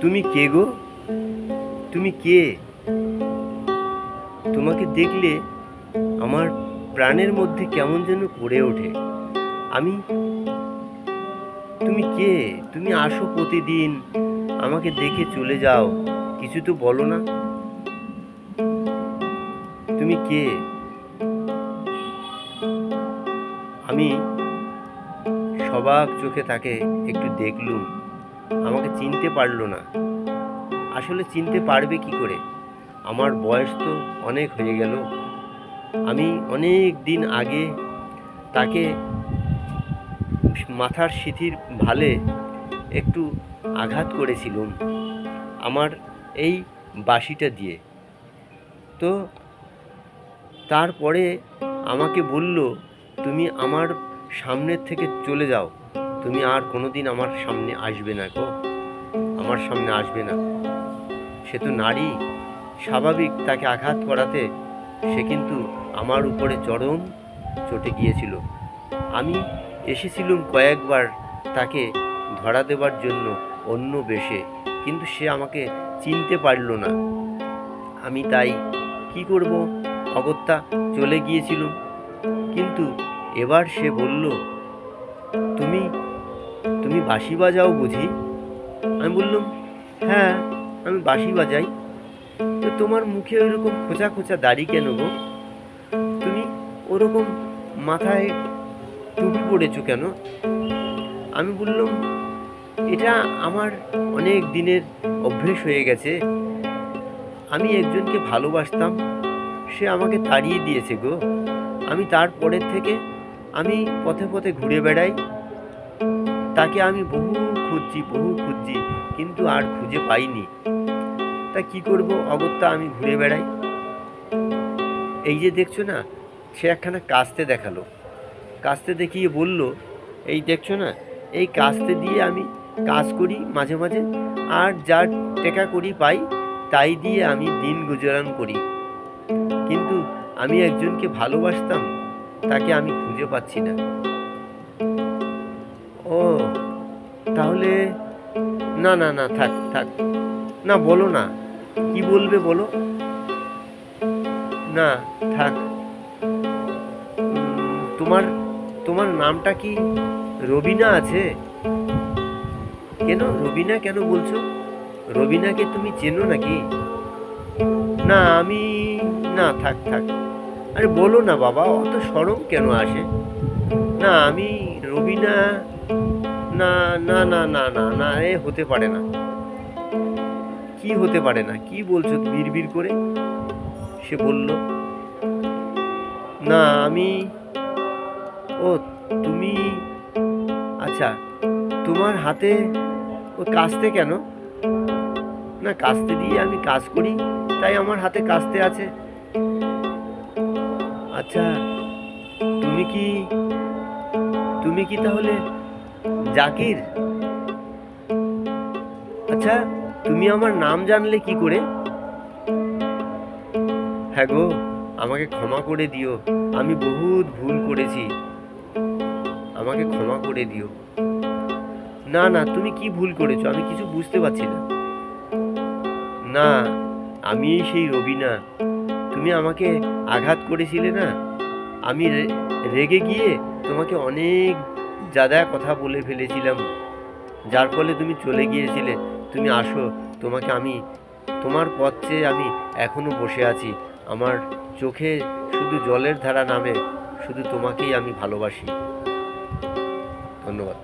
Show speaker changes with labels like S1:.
S1: তুমি কে গো? তুমি কে? তোমাকে দেখলে আমার প্রাণের মধ্যে কেমন যেন করে ওঠে। আমি, তুমি কে? তুমি আসো প্রতিদিন, আমাকে দেখে চলে যাও, কিছু তো বলো না। তুমি কে? আমি সবাক চোখে তাকে একটু দেখলুম। আমাকে চিনতে পারল না। আসলে চিনতে পারবে কি করে? আমার বয়স তো অনেক হয়ে গেল। আমি অনেক দিন আগে তাকে মাথার সিথির ভালে একটু আঘাত করেছিলুম আমার এই বাসিটা দিয়ে। তো তারপরে আমাকে বলল, তুমি আমার সামনের থেকে চলে যাও। তুমি আর কোনোদিন আমার সামনে আসবে না গো। আমার সামনে আসবে না। সে তো নারী। স্বাভাবিক তাকে আঘাত করাতে সে কিন্তু আমার উপরে চরম চটে গিয়েছিল। আমি এসেছিলুম কয়েকবার তাকে ধরা দেবার জন্য অন্য বেশে, কিন্তু সে আমাকে চিনতে পারল না। আমি তাই কি করব? অগত্যা চলে গিয়েছিলুম। কিন্তু এবার সে বলল, তুমি তুমি বাঁশি বাজাও বুঝি? আমি বললাম হ্যাঁ আমি বাঁশি বাজাই। তো তোমার মুখে ওরকম খোঁচা খোঁচা দাড়ি কেন গো? তুমি ওরকম মাথায় টুপি পড়েছো কেন? আমি বললাম, এটা আমার অনেক দিনের অভ্যেস হয়ে গেছে। আমি একজনকে ভালোবাসতাম, সে আমাকে তাড়িয়ে দিয়েছে গো। আমি তারপরের থেকে আমি পথে পথে ঘুরে বেড়াই তাকে আমি বহু খুঁজছি বহু খুঁজছি, কিন্তু আর খুঁজে পাইনি। তা কি করব? অগত্যা আমি ঘুরে বেড়াই। এই যে দেখছ না, সে একখানা কাস্তে দেখাল। কাস্তে দেখিয়ে বলল, এই দেখছ না, এই কাস্তে দিয়ে আমি কাজ করি মাঝে মাঝে, আর যা টেকা করি পাই, তাই দিয়ে আমি দিন গুজরান করি। কিন্তু আমি একজনকে ভালোবাসতাম, তাকে আমি খুঁজে পাচ্ছি না। ও, তাহলে, না না না, থাক থাক। না, বলো না। কি বলবে বলো? না, থাক। তোমার তোমার নামটা কি রবিনা আছে? কেন রবিনা কেন বলছো? রবিনাকে তুমি চেনো নাকি? না, আমি, না, থাক থাক। আরে বলো না বাবা, অত সরম কেন আসে? না, আমি রবিনা না না না না না না, এ হতে পারে না। কি হতে পারে না? কি বলছো বিড়বিড় করে? সে বলল, না, আমি, ও, তুমি আচ্ছা তোমার হাতে ও কাস্তে কেন? না, কাস্তে দিয়ে আমি কাজ করি, তাই আমার হাতে কাস্তে আছে। আচ্ছা তুমি কি তুমি কি তাহলে জাকির? আচ্ছা তুমি আমার নাম জানলে কি করে? হ্যাঁ গো, আমাকে ক্ষমা করে দিও। আমি বহুত ভুল করেছি। আমাকে ক্ষমা করে দিও। না না, তুমি কি ভুল করেছ? আমি কিছু বুঝতে পারছি না। না আমি সেই রবিনা তুমি আমাকে আঘাত করেছিলে না? আমি রেগে গিয়ে তোমাকে অনেক যাদা কথা বলে ফেলেছিলাম, যার ফলে তুমি চলে গিয়েছিলে, তুমি আসো, তোমাকে আমি, তোমার পথ চেয়ে আমি এখনও বসে আছি। আমার চোখে শুধু জলের ধারা নামে, শুধু তোমাকেই আমি ভালোবাসি। ধন্যবাদ।